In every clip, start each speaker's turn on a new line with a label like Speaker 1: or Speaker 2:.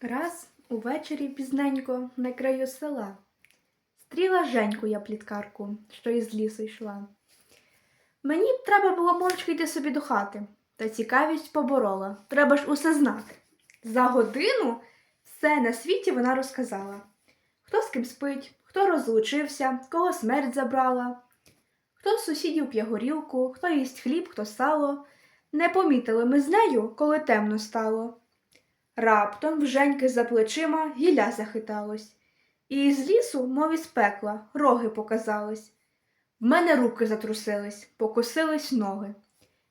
Speaker 1: Раз увечері пізненько на краю села стріла Женьку я пліткарку, що із лісу йшла. Мені б треба було мовчки йти собі до хати, та цікавість поборола. Треба ж усе знати. За годину все на світі вона розказала. Хто з ким спить, хто розлучився, кого смерть забрала, хто з сусідів п'є горілку, хто їсть хліб, хто сало. Не помітили ми з нею, коли темно стало. Раптом в Женьки за плечима гілля захиталось, і із лісу, мов із пекла, роги показались. В мене руки затрусились, покосились ноги.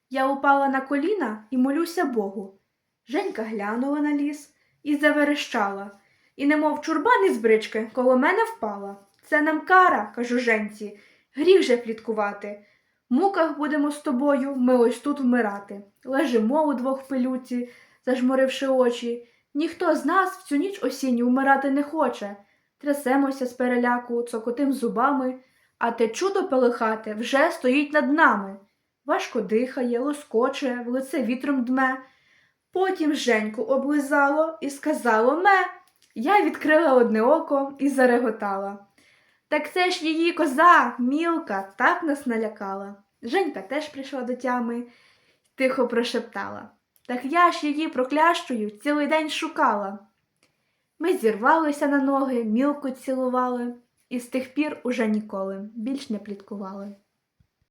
Speaker 1: Я упала на коліна і молюся Богу. Женька глянула на ліс і заверещала, і, немов чурбан із брички, коло мене впала. Це нам кара, кажу Женці, гріх же пліткувати. В муках будемо з тобою, ми ось тут вмирати. Лежимо удвох в пилюці, зажмуривши очі. Ніхто з нас в цю ніч осінню вмирати не хоче. Трясемося з переляку, цокотим зубами, а те чудо пелихате вже стоїть над нами. Важко дихає, лоскоче, в лице вітром дме. Потім Женьку облизало і сказало ме. Я відкрила одне око і зареготала. Так це ж її коза, мілка, так нас налякала. Женька теж прийшла до тями, тихо прошептала. Так я ж її проклящою цілий день шукала. Ми зірвалися на ноги, мілко цілували, і з тих пір уже ніколи більш не пліткували.